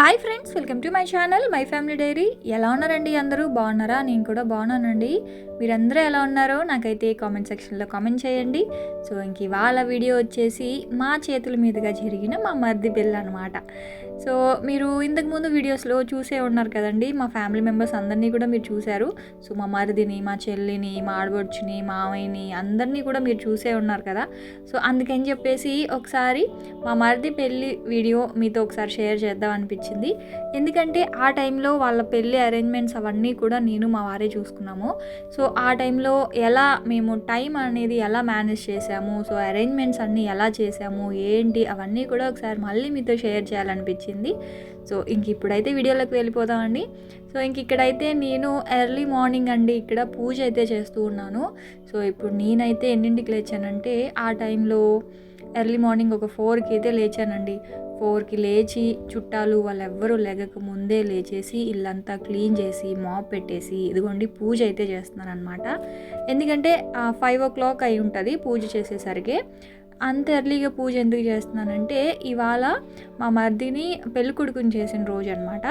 Hi friends welcome to my channel my family diary. ఎలా ఉన్నారండి అందరూ? బాగున్నారా? నేను కూడా బాగున్నానండి. మీరందరూ ఎలా ఉన్నారో నాకైతే కామెంట్ సెక్షన్లో కామెంట్ చేయండి. సో ఇంక ఇవాళ వీడియో వచ్చేసి మా చేతుల మీదుగా జరిగిన మా మర్ది బిల్ అనమాట సో మీరు ఇంతకుముందు వీడియోస్లో చూసే ఉన్నారు కదండి మా ఫ్యామిలీ మెంబర్స్ అందరినీ కూడా మీరు చూశారు. సో మా మరిదిని మా చెల్లిని మా ఆడబడుచుని మామయ్యని అందరినీ కూడా మీరు చూసే ఉన్నారు కదా. సో అందుకని చెప్పేసి ఒకసారి మా మరిది పెళ్ళి వీడియో మీతో ఒకసారి షేర్ చేద్దాం అనిపించింది. ఎందుకంటే ఆ టైంలో వాళ్ళ పెళ్ళి అరేంజ్మెంట్స్ అవన్నీ కూడా నేను మా వారే చూసుకున్నాము. సో ఆ టైంలో ఎలా మేము టైం అనేది ఎలా మేనేజ్ చేసాము సో అరేంజ్మెంట్స్ అన్నీ ఎలా చేసాము ఏంటి అవన్నీ కూడా ఒకసారి మళ్ళీ మీతో షేర్ చేయాలనిపించింది. సో ఇంక ఇప్పుడైతే వీడియోలోకి వెళ్ళిపోదామండి. సో ఇంక ఇక్కడైతే నేను ఎర్లీ మార్నింగ్ అండి ఇక్కడ పూజ అయితే చేస్తూ ఉన్నాను. సో ఇప్పుడు నేనైతే ఎన్నింటికి లేచానంటే ఆ టైంలో ఎర్లీ మార్నింగ్ ఒక ఫోర్కి అయితే లేచానండి. ఫోర్కి లేచి చుట్టాలు వాళ్ళెవ్వరూ లెగక ముందే లేచేసి ఇల్లంతా క్లీన్ చేసి మాప్ పెట్టేసి ఇదిగోండి పూజ అయితే చేస్తున్నాను అనమాట ఎందుకంటే ఫైవ్ ఓ క్లాక్ అయి ఉంటుంది పూజ చేసేసరికి. అంత ఎర్లీగా పూజ ఎందుకు చేస్తున్నానంటే ఇవాళ మా మర్దిని పెళ్ళికొడుకుని చేసిన రోజు అనమాట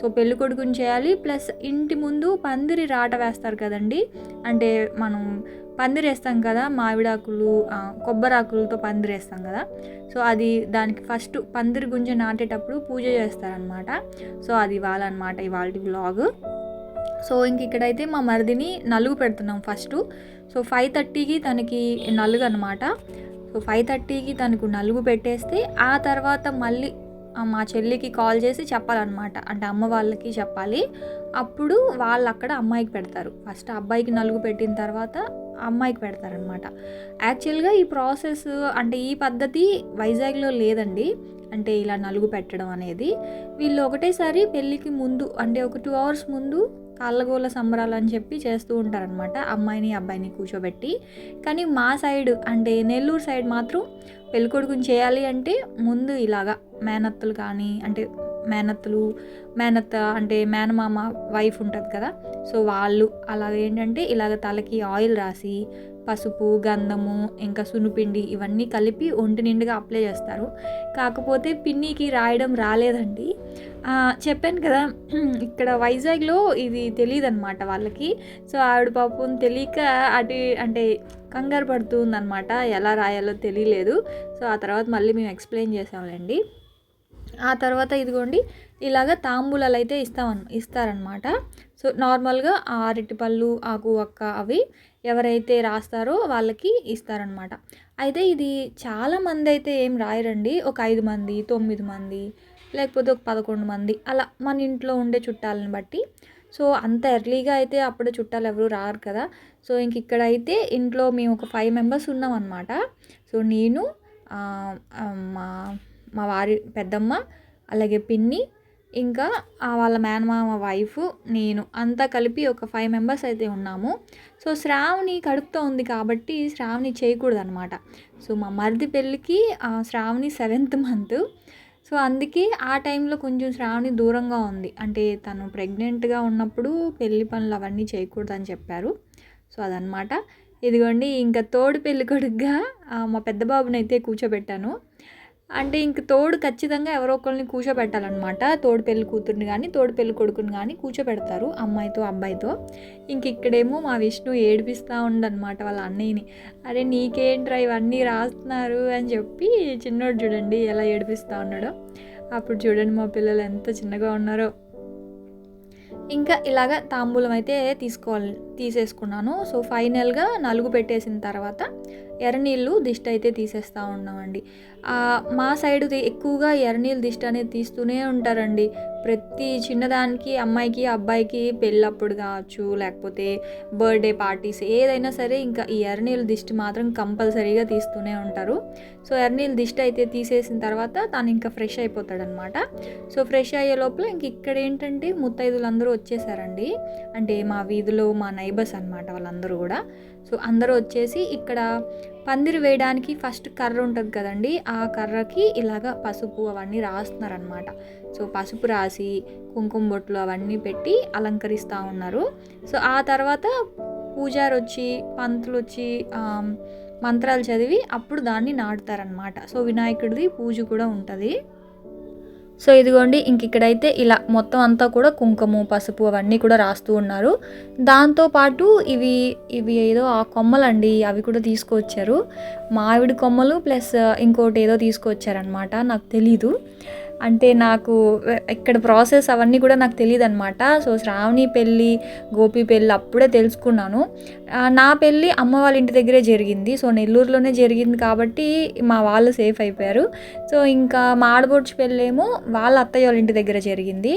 సో పెళ్ళికొడుకుని చేయాలి ప్లస్ ఇంటి ముందు పందిరి రాట వేస్తారు కదండి. అంటే మనం పందిరేస్తాం కదా మామిడాకులు కొబ్బరాకులతో పందిరేస్తాం కదా. సో అది దానికి ఫస్ట్ పందిరి గుంజ నాటేటప్పుడు పూజ చేస్తారనమాట సో అది ఇవాళ అనమాట ఇవాళ వ్లాగ్. సో ఇంక ఇక్కడైతే మా మరిదిని నలుగు పెడుతున్నాం ఫస్ట్. సో ఫైవ్ థర్టీకి తనకి నలుగు అనమాట ఫైవ్ థర్టీకి తనకు నలుగు పెట్టేస్తే ఆ తర్వాత మళ్ళీ మా చెల్లికి కాల్ చేసి చెప్పాలన్నమాట. అంటే అమ్మ వాళ్ళకి చెప్పాలి. అప్పుడు వాళ్ళు అక్కడ అమ్మాయికి పెడతారు. ఫస్ట్ అబ్బాయికి నలుగు పెట్టిన తర్వాత అమ్మాయికి పెడతారనమాట యాక్చువల్గా ఈ ప్రాసెస్ అంటే ఈ పద్ధతి వైజాగ్లో లేదండి. అంటే ఇలా నలుగు పెట్టడం అనేది. వీళ్ళు ఒకటేసారి పెళ్ళికి ముందు అంటే ఒక టూ అవర్స్ ముందు కాళ్ళగోల సంబరాలు అని చెప్పి చేస్తూ ఉంటారనమాట అమ్మాయిని అబ్బాయిని కూర్చోబెట్టి. కానీ మా సైడ్ అంటే నెల్లూరు సైడ్ మాత్రం పెళ్ళికొడుకుని చేయాలి అంటే ముందు ఇలాగా మేనత్తలు కానీ అంటే మేనత్తలు మేనత్త అంటే మేనమామ వైఫ్ ఉంటుంది కదా. సో వాళ్ళు అలాగ ఏంటంటే ఇలాగ తలకి ఆయిల్ రాసి పసుపు గంధము ఇంకా సునుపిండి ఇవన్నీ కలిపి ఒంటి నిండుగా అప్లై చేస్తారు. కాకపోతే పిన్నికి రాయడం రాలేదండి. చెప్పాను కదా ఇక్కడ వైజాగ్లో ఇది తెలియదు అనమాట వాళ్ళకి. సో ఆవిడ పాపం తెలియక అటు అంటే కంగారు పడుతుందన్నమాట ఎలా రాయాలో తెలియలేదు. సో ఆ తర్వాత మళ్ళీ మేము ఎక్స్ప్లెయిన్ చేసాంలేండి. ఆ తర్వాత ఇదిగోండి ఇలాగ తాంబూలాలు అయితే ఇస్తామన్ ఇస్తారనమాట సో నార్మల్గా ఆ అరటిపళ్ళు ఆకు ఒక్క అవి ఎవరైతే రాస్తారో వాళ్ళకి ఇస్తారనమాట అయితే ఇది చాలా మంది అయితే ఏం రాయరండి. ఒక ఐదు మంది తొమ్మిది మంది లేకపోతే ఒక పదకొండు మంది అలా మన ఇంట్లో ఉండే చుట్టాలను బట్టి. సో అంత ఎర్లీగా అయితే అప్పుడు చుట్టాలు ఎవరు రారు కదా. సో ఇంక ఇక్కడ అయితే ఇంట్లో మేము ఒక ఫైవ్ మెంబర్స్ ఉన్నాం అనమాట సో నేను మా మా వారి పెద్దమ్మ అలాగే పిన్ని ఇంకా ఆ వాళ్ళ మేనమామ వైఫ్ నేను అంతా కలిపి ఒక ఫైవ్ మెంబర్స్ అయితే ఉన్నాము. సో శ్రావణి కడుపుతో ఉంది కాబట్టి శ్రావణి చేయకూడదు అనమాట సో మా మరిది పెళ్ళికి శ్రావణి సెవెంత్ మంత్ సో అందుకే ఆ టైంలో కొంచెం శ్రావణి దూరంగా ఉంది. అంటే తను ప్రెగ్నెంట్గా ఉన్నప్పుడు పెళ్ళి పనులు అవన్నీ చేయకూడదని చెప్పారు. సో అదనమాట ఇదిగోండి ఇంకా తోడు పెళ్ళి కొడుకుగా మా పెద్ద బాబుని అయితే కూర్చోబెట్టాను. అంటే ఇంక తోడు ఖచ్చితంగా ఎవరో ఒకరిని కూర్చోబెట్టాలన్నమాట. తోడు పెళ్ళి కూతుర్ని కానీ తోడు పెళ్ళి కొడుకుని కానీ కూర్చోబెడతారు అమ్మాయితో అబ్బాయితో. ఇంక ఇక్కడేమో మా విష్ణు ఏడిపిస్తూ ఉండనమాట వాళ్ళ అన్నయ్యని. అరే నీకేంట్రా ఇవన్నీ రాస్తున్నారు? అని చెప్పి చిన్నోడు చూడండి ఎలా ఏడిపిస్తూ ఉన్నాడో. అప్పుడు చూడండి మా పిల్లలు ఎంత చిన్నగా ఉన్నారో. ఇంకా ఇలాగ తాంబూలం అయితే తీసుకోవాలి తీసేసుకున్నాను. సో ఫైనల్గా నలుగు పెట్టేసిన తర్వాత ఎర్రనీళ్ళు దిష్టి అయితే తీసేస్తూ ఉన్నామండి. మా సైడ్ ఎక్కువగా ఎర్రనీళ్ళు దిష్టి అనేది తీస్తూనే ఉంటారండి. ప్రతి చిన్నదానికి అమ్మాయికి అబ్బాయికి పెళ్ళప్పుడు కావచ్చు లేకపోతే బర్త్డే పార్టీస్ ఏదైనా సరే ఇంకా ఈ ఎర్రనీళ్ళు దిష్టి మాత్రం కంపల్సరీగా తీస్తూనే ఉంటారు. సో ఎర్రనీళ్ళు దిష్టి అయితే తీసేసిన తర్వాత తను ఇంకా ఫ్రెష్ అయిపోతాడనమాట. సో ఫ్రెష్ అయ్యే లోపల ఇంక ఇక్కడ ఏంటంటే ముత్తైదులు అందరూ వచ్చేసారండి. అంటే మా వీధిలో మా నైబర్స్ అనమాట వాళ్ళందరూ కూడా. సో అందరూ వచ్చేసి ఇక్కడ పందిరి వేయడానికి ఫస్ట్ కర్ర ఉంటుంది కదండి ఆ కర్రకి ఇలాగ పసుపు అవన్నీ రాస్తున్నారనమాట సో పసుపు రాసి కుంకుమ బొట్లు అవన్నీ పెట్టి అలంకరిస్తూ ఉన్నారు. సో ఆ తర్వాత పూజారు వచ్చి పంతులు వచ్చి మంత్రాలు చదివి అప్పుడు దాన్ని నాటుతారనమాట సో వినాయకుడిది పూజ కూడా ఉంటుంది. సో ఇదిగోండి ఇంక ఇక్కడైతే ఇలా మొత్తం అంతా కూడా కుంకుమ పసుపు అవన్నీ కూడా రాస్తూ ఉన్నారు. దాంతోపాటు ఇవి ఇవి ఏదో ఆ కొమ్మలండి అవి కూడా తీసుకొచ్చారు. మావిడి కొమ్మలు ప్లస్ ఇంకోటి ఏదో తీసుకొచ్చారనమాట నాకు తెలీదు. అంటే నాకు ఇక్కడ ప్రాసెస్ అవన్నీ కూడా నాకు తెలియదు అనమాట సో శ్రావణి పెళ్ళి గోపి పెళ్ళి అప్పుడే తెలుసుకున్నాను. నా పెళ్ళి అమ్మ వాళ్ళ ఇంటి దగ్గరే జరిగింది. సో నెల్లూరులోనే జరిగింది కాబట్టి మా వాళ్ళు సేఫ్ అయిపోయారు. సో ఇంకా మా ఆడబొడ్చి పెళ్ళేమో వాళ్ళ అత్తయ్య వాళ్ళ ఇంటి దగ్గర జరిగింది.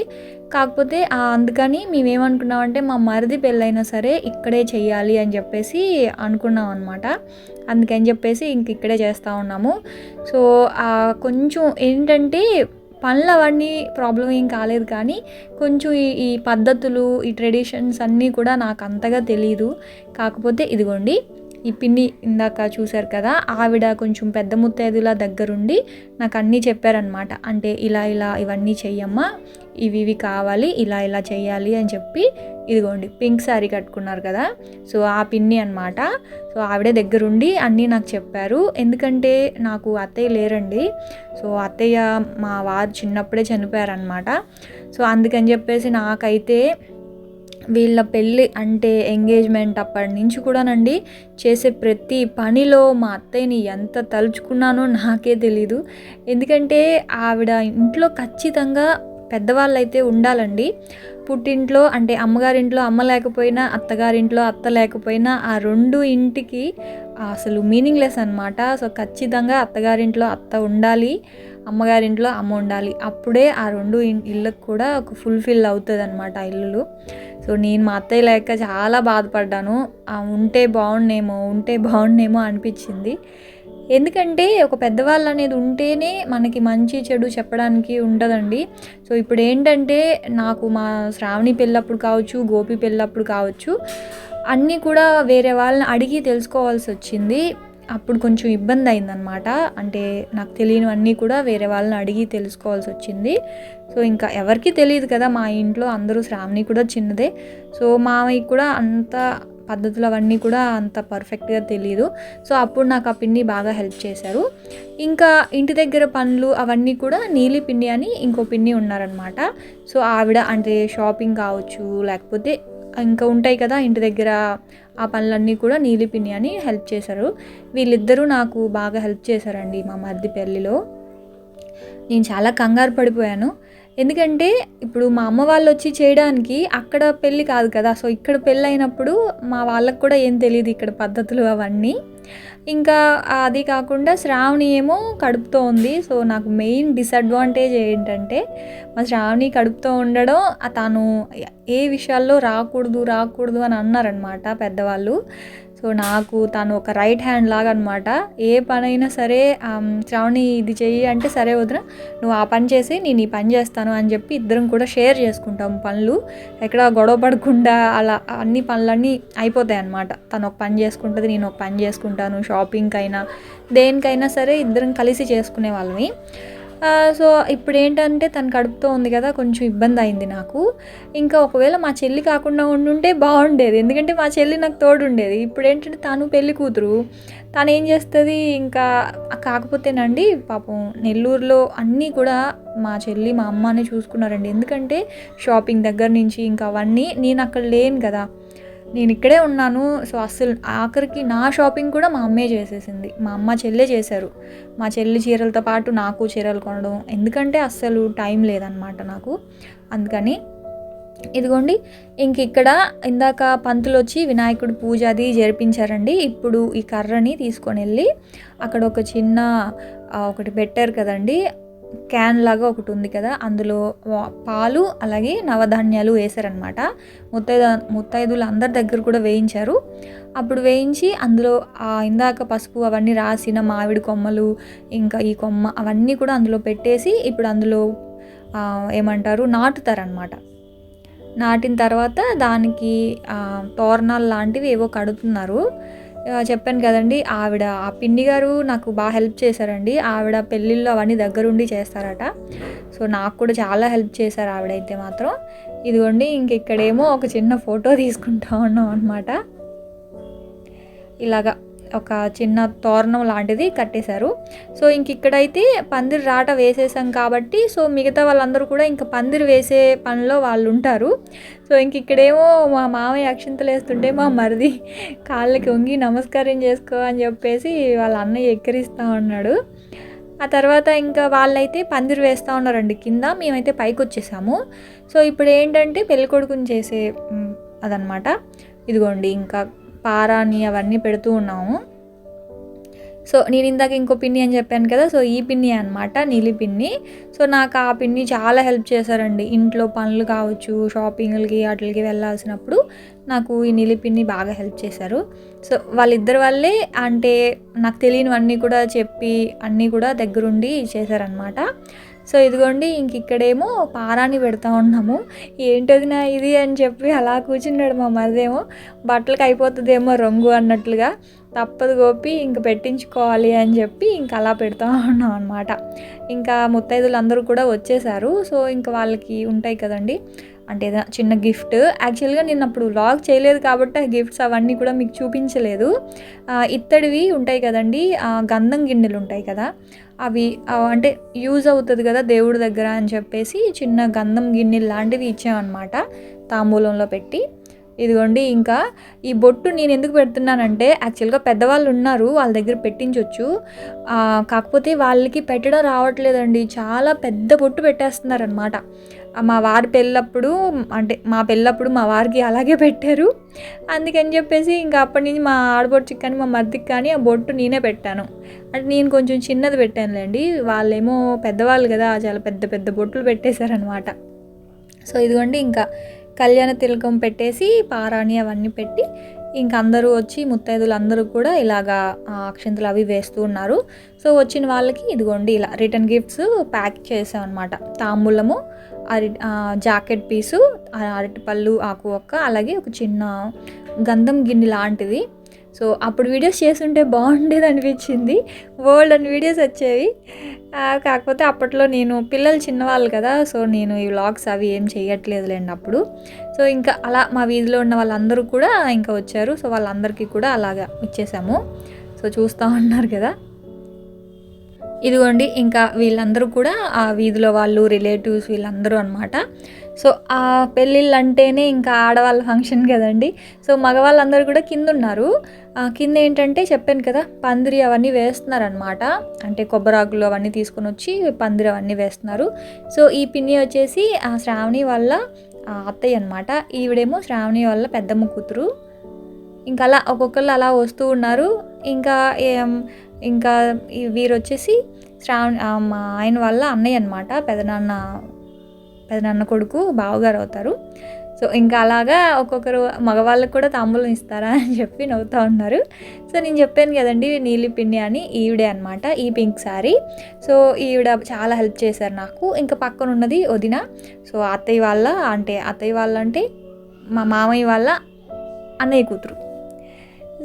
కాకపోతే అందుకని మేమేమనుకున్నామంటే మా మరిది పెళ్ళైనా సరే ఇక్కడే చెయ్యాలి అని చెప్పేసి అనుకున్నాం అనమాట అందుకని చెప్పేసి ఇంక ఇక్కడే చేస్తూ ఉన్నాము. సో కొంచెం ఏంటంటే పనులు అవన్నీ ప్రాబ్లం ఏం కాలేదు కానీ కొంచెం ఈ ఈ పద్ధతులు ఈ ట్రెడిషన్స్ అన్నీ కూడా నాకు అంతగా తెలియదు కాకపోతే ఇదిగోండి ఈ పిన్ని ఇందాక చూశారు కదా ఆవిడ కొంచెం పెద్ద ముత్తైదుల దగ్గరుండి నాకు అన్నీ చెప్పారనమాట అంటే ఇలా ఇలా ఇవన్నీ చెయ్యమ్మా ఇవి ఇవి కావాలి ఇలా ఇలా చేయాలి అని చెప్పి ఇదిగోండి పింక్ శారీ కట్టుకున్నారు కదా. సో ఆ పిన్ని అనమాట సో ఆవిడే దగ్గరుండి అన్నీ నాకు చెప్పారు. ఎందుకంటే నాకు అత్తయ్య లేరండి. సో అత్తయ్య మా వారు చిన్నప్పుడే చనిపోయారనమాట సో అందుకని చెప్పేసి నాకైతే వీళ్ళ పెళ్ళి అంటే ఎంగేజ్మెంట్ అప్పటి నుంచి కూడానండి చేసే ప్రతి పనిలో మా అత్తయ్యని ఎంత తలుచుకున్నానో నాకే తెలీదు. ఎందుకంటే ఆవిడ ఇంట్లో ఖచ్చితంగా పెద్దవాళ్ళైతే ఉండాలండి. పుట్టింట్లో అంటే అమ్మగారింట్లో అమ్మ లేకపోయినా అత్తగారింట్లో అత్త లేకపోయినా ఆ రెండు ఇంటికి అసలు మీనింగ్లెస్ అనమాట సో ఖచ్చితంగా అత్తగారింట్లో అత్త ఉండాలి అమ్మగారింట్లో అమ్మ ఉండాలి. అప్పుడే ఆ రెండు ఇళ్ళకు కూడా ఒక ఫుల్ఫిల్ అవుతుంది అనమాట ఆ ఇల్లులు. సో నేను మా అత్తయ్య లేక చాలా బాధపడ్డాను. ఉంటే బాగుండేమో ఉంటే బాగుండేమో అనిపించింది. ఎందుకంటే ఒక పెద్దవాళ్ళు అనేది ఉంటేనే మనకి మంచి చెడు చెప్పడానికి ఉంటుందండి సో ఇప్పుడు ఏంటంటే నాకు మా శ్రావణి పెళ్ళప్పుడు కావచ్చు గోపి పెళ్ళప్పుడు కావచ్చు అన్నీ కూడా వేరే వాళ్ళని అడిగి తెలుసుకోవాల్సి వచ్చింది. అప్పుడు కొంచెం ఇబ్బంది అయిందనమాట అంటే నాకు తెలియనివన్నీ కూడా వేరే వాళ్ళని అడిగి తెలుసుకోవాల్సి వచ్చింది. సో ఇంకా ఎవరికీ తెలియదు కదా మా ఇంట్లో అందరూ శ్రావణి కూడా చిన్నదే. సో మామయ్య కూడా అంత పద్ధతులు అవన్నీ కూడా అంత పర్ఫెక్ట్గా తెలియదు సో అప్పుడు నాకు ఆ పిన్ని బాగా హెల్ప్ చేశారు. ఇంకా ఇంటి దగ్గర పనులు అవన్నీ కూడా నీలి పిన్ని అని ఇంకో పిన్ని ఉన్నారనమాట. సో ఆవిడ అంటే షాపింగ్ కావచ్చు లేకపోతే ఇంకా ఉంటాయి కదా ఇంటి దగ్గర ఆ పనులన్నీ కూడా నీలి పిన్ని అని హెల్ప్ చేశారు. వీళ్ళిద్దరూ నాకు బాగా హెల్ప్ చేశారండి మా మరిది పెళ్ళిలో. నేను చాలా కంగారు పడిపోయాను. ఎందుకంటే ఇప్పుడు మా అమ్మ వాళ్ళు వచ్చి చేయడానికి అక్కడ పెళ్ళి కాదు కదా. సో ఇక్కడ పెళ్ళి అయినప్పుడు మా వాళ్ళకు కూడా ఏం తెలియదు ఇక్కడ పద్ధతులు అవన్నీ. ఇంకా అది కాకుండా శ్రావణి ఏమో కడుపుతో ఉంది. సో నాకు మెయిన్ డిసడ్వాంటేజ్ ఏంటంటే మా శ్రావణి కడుపుతో ఉండడం తను తాను ఏ విషయాల్లో రాకూడదు రాకూడదు అని అన్నారనమాట పెద్దవాళ్ళు. సో నాకు తను ఒక రైట్ హ్యాండ్ లాగా అనమాట ఏ పనైనా సరే శ్రావణి ఇది చెయ్యి అంటే సరే వదిన నువ్వు ఆ పని చేసి నేను ఈ పని చేస్తాను అని చెప్పి ఇద్దరం కూడా షేర్ చేసుకుంటాం పనులు. ఎక్కడ గొడవ పడకుండా అలా అన్ని పనులన్నీ అయిపోతాయి అనమాట తను ఒక పని చేసుకుంటుంది నేను ఒక పని చేసుకుంటాను షాపింగ్కి అయినా దేనికైనా సరే ఇద్దరం కలిసి చేసుకునే వాళ్ళని సో ఇప్పుడు ఏంటంటే తను కడుపుతో ఉంది కదా కొంచెం ఇబ్బంది అయింది నాకు. ఇంకా ఒకవేళ మా చెల్లి కాకుండా ఉండుంటే బాగుండేది. ఎందుకంటే మా చెల్లి నాకు తోడు ఉండేది ఇప్పుడు ఏంటంటే తను పెళ్ళి కూతురు. తను ఏం చేస్తుంది? ఇంకా కాకపోతేనండి పాపం నెల్లూరులో అన్నీ కూడా మా చెల్లి మా అమ్మనే చూసుకున్నారండి. ఎందుకంటే షాపింగ్ దగ్గర నుంచి ఇంకా అవన్నీ నేను అక్కడ లేను కదా. నేను ఇక్కడే ఉన్నాను. సో అస్సలు ఆఖరికి నా షాపింగ్ కూడా మా అమ్మే చేసేసింది. మా అమ్మ చెల్లె చేశారు. మా చెల్లి చీరలతో పాటు నాకు చీరలు కొనడం. ఎందుకంటే అస్సలు టైం లేదనమాట నాకు. అందుకని ఇదిగోండి ఇంక ఇక్కడ ఇందాక పంతులు వచ్చి వినాయకుడు పూజ అది జరిపించారండి. ఇప్పుడు ఈ కర్రని తీసుకొని వెళ్ళి అక్కడ ఒక చిన్న ఒకటి పెట్టారు కదండి. క్యాన్ లాగా ఒకటి ఉంది కదా అందులో పాలు అలాగే నవధాన్యాలు వేశారనమాట ముత్తైదు ముత్తైదులు అందరి దగ్గర కూడా వేయించారు. అప్పుడు వేయించి అందులో ఇందాక పసుపు అవన్నీ రాసిన మామిడి కొమ్మలు ఇంకా ఈ కొమ్మ అవన్నీ కూడా అందులో పెట్టేసి ఇప్పుడు అందులో ఏమంటారు నాటుతారనమాట నాటిన తర్వాత దానికి తోరణాలు లాంటివి ఏవో కడుతున్నారు. చెప్పాను కదండి ఆవిడ ఆ పిన్ని గారు నాకు బాగా హెల్ప్ చేశారండి. ఆవిడ పెళ్ళిళ్ళు అవన్నీ దగ్గరుండి చేస్తారట. సో నాకు కూడా చాలా హెల్ప్ చేశారు ఆవిడైతే మాత్రం. ఇదిగోండి ఇంక ఇక్కడేమో ఒక చిన్న ఫోటో తీసుకుంటా ఉన్నాం అనమాట ఇలాగా. ఒక చిన్న తోరణం లాంటిది కట్టేశారు. సో ఇంక ఇక్కడైతే పందిరి రాట వేసేసాం కాబట్టి సో మిగతా వాళ్ళందరూ కూడా ఇంకా పందిరి వేసే పనిలో వాళ్ళు ఉంటారు సో ఇంక ఇక్కడేమో మా మామయ్య అక్షింతలు వేస్తుంటే మా మరిది కాళ్ళకి వంగి నమస్కారం చేసుకో అని చెప్పేసి వాళ్ళ అన్నయ్య ఎక్కిరిస్తూ ఉన్నాడు. ఆ తర్వాత ఇంకా వాళ్ళైతే పందిరి వేస్తూ ఉన్నారండి కింద మేమైతే పైకి వచ్చేసాము. సో ఇప్పుడు ఏంటంటే పెళ్ళికొడుకుని చేసే అదనమాట. ఇదిగోండి ఇంకా పారాని అవన్నీ పెడుతూ ఉన్నాము. సో నేను ఇందాక ఇంకో పిన్ని అని చెప్పాను కదా సో ఈ పిన్ని అనమాట నీలి పిన్ని. సో నాకు ఆ పిన్ని చాలా హెల్ప్ చేశారండి. ఇంట్లో పనులు కావచ్చు షాపింగ్లకి వాటికి వెళ్ళాల్సినప్పుడు నాకు ఈ నీలి పిన్ని బాగా హెల్ప్ చేశారు. సో వాళ్ళిద్దరి వల్లే అంటే నాకు తెలియనివన్నీ కూడా చెప్పి అన్నీ కూడా దగ్గరుండి చేశారనమాట సో ఇదిగోండి ఇంక ఇక్కడేమో పారాన్ని పెడతా ఉన్నాము. ఏంటది నా ఇది అని చెప్పి అలా కూర్చున్నాడు మా మరిదేమో. బట్టలకు అయిపోతుందేమో రంగు అన్నట్లుగా. తప్పదు గోపి ఇంక పెట్టించుకోవాలి అని చెప్పి ఇంక అలా పెడతా ఉన్నాం అనమాట ఇంకా ముత్తైదులు అందరూ కూడా వచ్చేసారు. సో ఇంకా వాళ్ళకి ఉంటాయి కదండి. అంటే ఏదైనా చిన్న గిఫ్ట్. యాక్చువల్గా నేను అప్పుడు వ్లాగ్ చేయలేదు కాబట్టి ఆ గిఫ్ట్స్ అవన్నీ కూడా మీకు చూపించలేదు. ఇత్తడివి ఉంటాయి కదండి. గంధం గిన్నెలు ఉంటాయి కదా. అవి అంటే యూజ్ అవుతుంది కదా దేవుడి దగ్గర అని చెప్పేసి చిన్న గంధం గిన్నెలు లాంటివి ఇచ్చామన్నమాట తాంబూలంలో పెట్టి. ఇదిగోండి ఇంకా ఈ బొట్టు నేను ఎందుకు పెడుతున్నానంటే యాక్చువల్గా పెద్దవాళ్ళు ఉన్నారు వాళ్ళ దగ్గర పెట్టించవచ్చు కాకపోతే వాళ్ళకి పెట్టడం రావట్లేదండి. చాలా పెద్ద బొట్టు పెట్టేస్తున్నారనమాట మా వారి పెళ్ళప్పుడు అంటే మా పెళ్ళప్పుడు మా వారికి అలాగే పెట్టారు. అందుకని చెప్పేసి ఇంకా అప్పటి నుంచి మా ఆడబొట్టుకి కానీ మా మర్దికి కానీ ఆ బొట్టు నేనే పెట్టాను. అంటే నేను కొంచెం చిన్నది పెట్టానులేండి. వాళ్ళేమో పెద్దవాళ్ళు కదా చాలా పెద్ద పెద్ద బొట్టులు పెట్టేశారనమాట. సో ఇదిగోండి ఇంకా కళ్యాణ తిలకం పెట్టేసి పారాణి అవన్నీ పెట్టి ఇంక అందరూ వచ్చి ముత్తైదులు అందరూ కూడా ఇలాగా అక్షింతలు అవి వేస్తూ ఉన్నారు. సో వచ్చిన వాళ్ళకి ఇదిగోండి ఇలా రిటర్న్ గిఫ్ట్స్ ప్యాక్ చేసాం అనమాట తాంబూలము అరి జాకెట్ పీసు అరటిపళ్ళు ఆకు ఒక్క అలాగే ఒక చిన్న గంధం గిన్నె లాంటిది. సో అప్పుడు వీడియోస్ చేస్తుంటే బాగుండేది అనిపించింది. వరల్డ్ అని వీడియోస్ వచ్చేవి. కాకపోతే అప్పట్లో నేను పిల్లలు చిన్నవాళ్ళు కదా సో నేను ఈ వ్లాగ్స్ అవి ఏం చేయట్లేదులేండి అప్పుడు. సో ఇంకా అలా మా వీధిలో ఉన్న వాళ్ళందరూ కూడా ఇంకా వచ్చారు. సో వాళ్ళందరికీ కూడా అలాగా ఇచ్చేసాము. సో చూస్తూ ఉన్నారు కదా. ఇదిగోండి ఇంకా వీళ్ళందరూ కూడా ఆ వీధిలో వాళ్ళు రిలేటివ్స్ వీళ్ళందరూ అనమాట సో ఆ పెళ్ళిళ్ళు అంటేనే ఇంకా ఆడవాళ్ళ ఫంక్షన్ కదండి. సో మగవాళ్ళందరూ కూడా కింద ఉన్నారు కింద ఏంటంటే చెప్పాను కదా పందిరి అవన్నీ వేస్తున్నారనమాట అంటే కొబ్బరాకులు అవన్నీ తీసుకొని వచ్చి పందిరి అవన్నీ వేస్తున్నారు. సో ఈ పిన్ని వచ్చేసి ఆ శ్రావణి వాళ్ళ అత్తయ్య అనమాట ఈవిడేమో శ్రావణి వాళ్ళ పెద్దమ్మ కూతురు. ఇంకా అలా ఒక్కొక్కళ్ళు అలా వస్తూ ఉన్నారు. ఇంకా ఏం ఇంకా ఈ వీరు వచ్చేసి శ్రావణి మా ఆయన వాళ్ళ అన్నయ్య అనమాట పెదనాన్న పెదనాన్న కొడుకు బావగారు అవుతారు. సో ఇంకా అలాగా ఒక్కొక్కరు మగవాళ్ళకు కూడా తాంబూలం ఇస్తారా అని చెప్పి నవ్వుతూ ఉన్నారు. సో నేను చెప్పాను కదండి నీలి పిండి అని ఈవిడే అనమాట ఈ పింక్ శారీ సో ఈవిడ చాలా హెల్ప్ చేశారు నాకు. ఇంకా పక్కన ఉన్నది వదిన. సో అత్తయ్య వాళ్ళ అంటే అత్తయ్య వాళ్ళ అంటే మా మామయ్య వాళ్ళ అన్నయ్య కూతురు.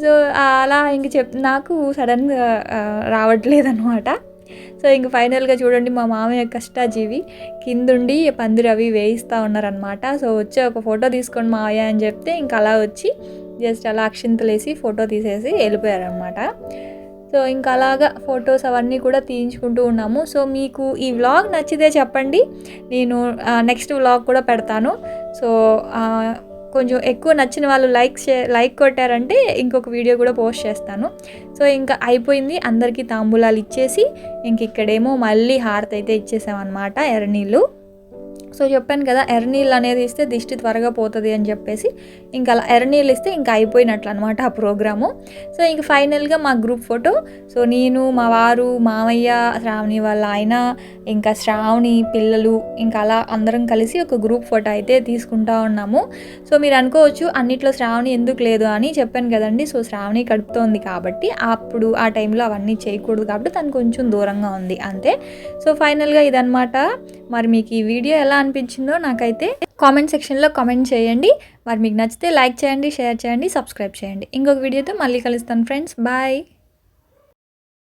సో అలా ఇంక చెప్ నాకు సడన్గా రావట్లేదు అనమాట సో ఇంక ఫైనల్గా చూడండి మా మామయ్య కష్టాజీవి కిందుండి పందిరి అవి వేయిస్తూ ఉన్నారనమాట సో వచ్చి ఒక ఫోటో తీసుకోండి మావయ్య అని చెప్తే ఇంకా అలా వచ్చి జస్ట్ అలా అక్షింతలేసి ఫోటో తీసేసి వెళ్ళిపోయారనమాట సో ఇంకా అలాగా ఫొటోస్ అవన్నీ కూడా తీయించుకుంటూ ఉన్నాము. సో మీకు ఈ వ్లాగ్ నచ్చితే చెప్పండి. నేను నెక్స్ట్ వ్లాగ్ కూడా పెడతాను. సో కొంచెం ఎక్కువ నచ్చిన వాళ్ళు లైక్ చే లైక్ కొట్టారంటే ఇంకొక వీడియో కూడా పోస్ట్ చేస్తాను. సో ఇంకా అయిపోయింది. అందరికీ తాంబూలాలు ఇచ్చేసి ఇంక ఇక్కడేమో మళ్ళీ హారతి అయితే ఇచ్చేసామన్నమాట ఎర్రనీళ్ళు. సో చెప్పాను కదా ఎర్రనీళ్ళు అనేది ఇస్తే దిష్టి త్వరగా పోతుంది అని చెప్పేసి ఇంకా అలా ఎర్రనీళ్ళు ఇస్తే ఇంకా అయిపోయినట్లు అనమాట ఆ ప్రోగ్రాము. సో ఇంక ఫైనల్గా మా గ్రూప్ ఫోటో సో నేను మా వారు మామయ్య శ్రావణి వాళ్ళ ఆయన ఇంకా శ్రావణి పిల్లలు ఇంకా అలా అందరం కలిసి ఒక గ్రూప్ ఫోటో అయితే తీసుకుంటా ఉన్నాము. సో మీరు అనుకోవచ్చు అన్నిట్లో శ్రావణి ఎందుకు లేదు అని చెప్పాను కదండి. సో శ్రావణి కడుపుతోంది కాబట్టి అప్పుడు ఆ టైంలో అవన్నీ చేయకూడదు కాబట్టి తను కొంచెం దూరంగా ఉంది అంతే. సో ఫైనల్గా ఇదనమాట మరి మీకు ఈ వీడియో ఎలా అనిపించిందో నాకైతే కామెంట్ సెక్షన్లో కామెంట్ చేయండి. మరి మీకు నచ్చితే లైక్ చేయండి షేర్ చేయండి సబ్స్క్రైబ్ చేయండి. ఇంకొక వీడియోతో మళ్ళీ కలుస్తాను ఫ్రెండ్స్. బాయ్.